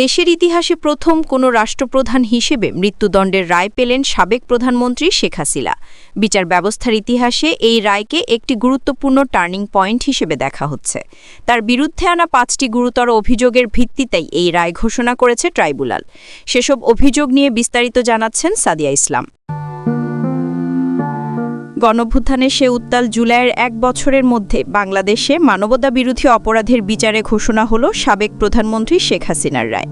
দেশের ইতিহাসে প্রথম কোনো রাষ্ট্রপ্রধান হিসেবে মৃত্যুদণ্ডের রায় পেলেন সাবেক প্রধানমন্ত্রী শেখ হাসিনা। বিচার ব্যবস্থার ইতিহাসে এই রায়কে একটি গুরুত্বপূর্ণ টার্নিং পয়েন্ট হিসেবে দেখা হচ্ছে। তার বিরুদ্ধে আনা পাঁচটি গুরুতর অভিযোগের ভিত্তিতেই এই রায় ঘোষণা করেছে ট্রাইব্যুনাল। সেসব অভিযোগ নিয়ে বিস্তারিত জানাচ্ছেন সাদিয়া ইসলাম। গণভ্যুত্থানে সে উত্তাল জুলাইয়ের এক বছরের মধ্যে বাংলাদেশে মানবতা বিরোধী অপরাধের বিচারে ঘোষণা হল সাবেক প্রধানমন্ত্রী শেখ হাসিনার রায়।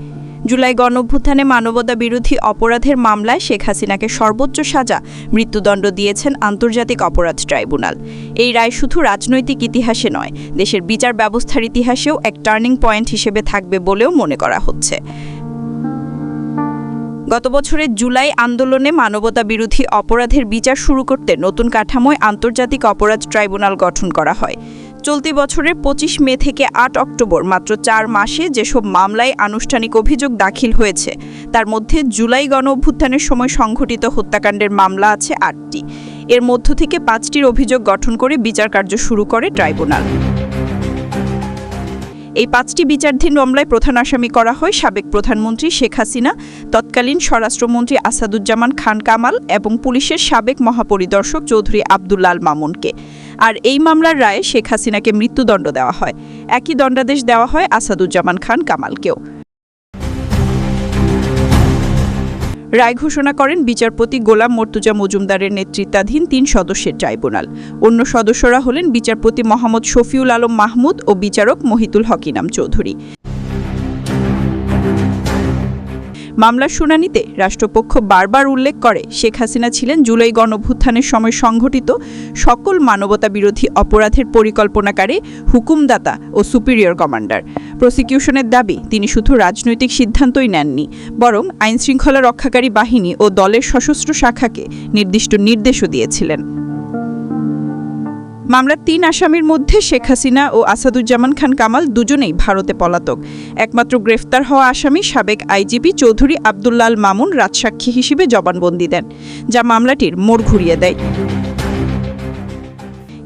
জুলাই গণভ্যুত্থানে মানবতা বিরোধী অপরাধের মামলায় শেখ হাসিনাকে সর্বোচ্চ সাজা মৃত্যুদণ্ড দিয়েছেন আন্তর্জাতিক অপরাধ ট্রাইব্যুনাল। এই রায় শুধু রাজনৈতিক ইতিহাসে নয়, দেশের বিচার ব্যবস্থার ইতিহাসেও এক টার্নিং পয়েন্ট হিসেবে থাকবে বলেও মনে করা হচ্ছে। গত বছরের জুলাই আন্দোলনে মানবতা বিরোধী অপরাধের বিচার শুরু করতে নতুন কাঠামোয় আন্তর্জাতিক অপরাধ ট্রাইব্যুনাল গঠন করা হয়। চলতি বছরের পঁচিশ মে থেকে আট অক্টোবর, মাত্র চার মাসে যেসব মামলায় আনুষ্ঠানিক অভিযোগ দাখিল হয়েছে, তার মধ্যে জুলাই গণ অভ্যুত্থানের সময় সংঘটিত হত্যাকাণ্ডের মামলা আছে আটটি। এর মধ্য থেকে পাঁচটির অভিযোগ গঠন করে বিচার কার্য শুরু করে ট্রাইব্যুনাল। এই পাঁচটি বিচারধীন মামলায় প্রধান আসামি করা হয় সাবেক প্রধানমন্ত্রী শেখ হাসিনা, তৎকালীন স্বরাষ্ট্রমন্ত্রী আসাদুজ্জামান খান কামাল এবং পুলিশের সাবেক মহাপরিদর্শক চৌধুরী আবদুল্লাল মামুনকে। আর এই মামলার রায়ে শেখ হাসিনাকে মৃত্যুদণ্ড দেওয়া হয়। একই দণ্ডাদেশ দেওয়া হয় আসাদুজ্জামান খান কামালকেও। রায় ঘোষণা করেন বিচারপতি গোলাম মর্তুজা মজুমদারের নেতৃত্বাধীন তিন সদস্যের ট্রাইব্যুনাল। অন্য সদস্যরা হলেন বিচারপতি মোহাম্মদ শফিউল আলম মাহমুদ ও বিচারক মহিতুল হকিনাম চৌধুরী। মামলার শুনানিতে রাষ্ট্রপক্ষ বারবার উল্লেখ করে, শেখ হাসিনা ছিলেন জুলাই গণভ্যুত্থানের সময় সংঘটিত সকল মানবতা বিরোধী অপরাধের পরিকল্পনাকারী হুকুমদাতা ও সুপিরিয়র কমান্ডার। প্রসিকিউশনের দাবি, তিনি শুধু রাজনৈতিক সিদ্ধান্তই নেননি, বরং আইনশৃঙ্খলা রক্ষাকারী বাহিনী ও দলের সশস্ত্র শাখাকে নির্দিষ্ট নির্দেশও দিয়েছিলেন। মামলার তিন আসামির মধ্যে শেখ হাসিনা ও আসাদুজ্জামান খান কামাল দুজনেই ভারতে পলাতক। একমাত্র গ্রেফতার হওয়া আসামি সাবেক আইজিপি চৌধুরী আবদুল্লাল মামুন রাজসাক্ষী হিসেবে জবানবন্দি দেন, যা মামলাটির মোড় ঘুরিয়ে দেয়।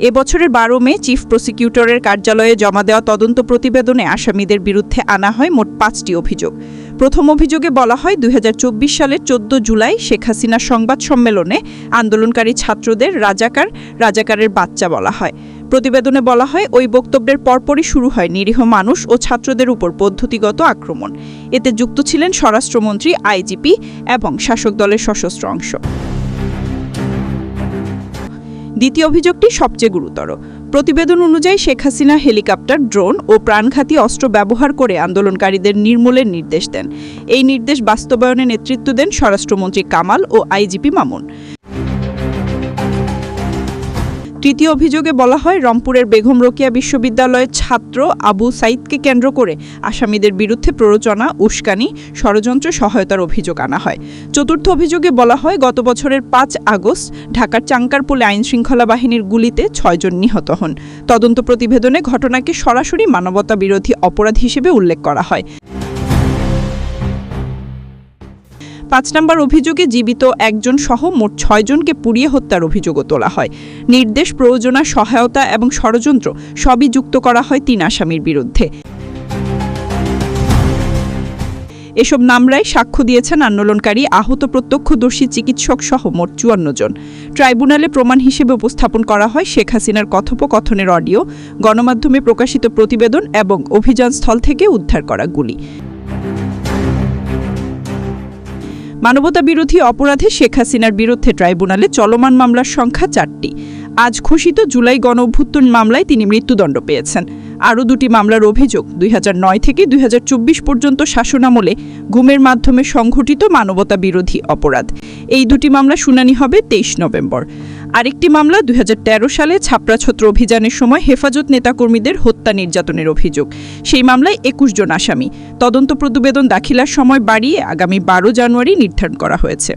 এবছরের বারো মে চিফ প্রসিকিউটরের কার্যালয়ে জমা দেওয়া তদন্ত প্রতিবেদনে আসামিদের বিরুদ্ধে আনা হয় মোট পাঁচটি অভিযোগ। প্রথম অভিযোগে বলা হয় দু হাজার চব্বিশ সালের চোদ্দ জুলাই শেখ হাসিনা সংবাদ সম্মেলনে আন্দোলনকারী ছাত্রদের রাজাকার, রাজাকারের বাচ্চা বলা হয়। প্রতিবেদনে বলা হয়, ওই বক্তব্যের পরপরই শুরু হয় নিরীহ মানুষ ও ছাত্রদের উপর পদ্ধতিগত আক্রমণ। এতে যুক্ত ছিলেন স্বরাষ্ট্রমন্ত্রী, আইজিপি এবং শাসক দলের সশস্ত্র অংশ। দ্বিতীয় অভিযোগটি সবচেয়ে গুরুতর। প্রতিবেদন অনুযায়ী শেখ হাসিনা হেলিকপ্টার, ড্রোন ও প্রাণঘাতী অস্ত্র ব্যবহার করে আন্দোলনকারীদের নির্মূলের নির্দেশ দেন। এই নির্দেশ বাস্তবায়নে নেতৃত্ব দেন স্বরাষ্ট্রমন্ত্রী কামাল ও আইজিপি মামুন। তৃতীয় অভিযোগে বলা হয়, রংপুরের বেগম রোকেয়া বিশ্ববিদ্যালয়ের ছাত্র আবু সাইদকে কেন্দ্র করে আসামিদের বিরুদ্ধে প্ররোচনা, উস্কানি, ষড়যন্ত্র সহায়তার অভিযোগ আনা হয়। চতুর্থ অভিযোগে বলা হয়, গত বছরের পাঁচ আগস্ট ঢাকার চাঙ্কারপুলে আইন শৃঙ্খলা বাহিনীর গুলিতে ছয়জন নিহত হন। তদন্ত প্রতিবেদনে ঘটনাকে সরাসরি মানবতা বিরোধী অপরাধ হিসেবে উল্লেখ করা হয়। পাঁচ নম্বর অভিযোগে জীবিত একজন সহ মোট ছয়জনকে পুড়িয়ে হত্যার অভিযোগও তোলা হয়। নির্দেশ, প্রয়োজনা, সহায়তা এবং ষড়যন্ত্র সবই যুক্ত করা হয় তিন আসামির বিরুদ্ধে। এসব নামরায় সাক্ষ্য দিয়েছেন আন্দোলনকারী আহত প্রত্যক্ষদর্শী চিকিৎসক সহ মোট চুয়ান্ন জন। ট্রাইব্যুনালে প্রমাণ হিসেবে উপস্থাপন করা হয় শেখ হাসিনার কথোপকথনের অডিও, গণমাধ্যমে প্রকাশিত প্রতিবেদন এবং অভিযানস্থল থেকে উদ্ধার করা গুলি। মানবতা বিরোধী অপরাধে শেখ হাসিনার বিরুদ্ধে ট্রাইব্যুনালে চলমান মামলার সংখ্যা চারটি। আজ ঘোষিত জুলাই গণ অভ্যুত্থান মামলায় তিনি মৃত্যুদণ্ড পেয়েছেন। আরও দুটি মামলার অভিযোগ, দুই হাজার নয় থেকে দুই হাজার চব্বিশ পর্যন্ত শাসনামলে ঘুমের মাধ্যমে সংঘটিত মানবতা বিরোধী অপরাধ। এই দুটি মামলা শুনানি হবে তেইশ নভেম্বর। আরেকটি মামলা দুই হাজার তেরো সালে ছাপড়াছত্র অভিযানের সময় হেফাজত নেতাকর্মীদের হত্যা নির্যাতনের অভিযোগ। সেই মামলায় একুশ জন আসামি। তদন্ত প্রতিবেদন দাখিলার সময় বাড়িয়ে আগামী বারো জানুয়ারি নির্ধারণ করা হয়েছে।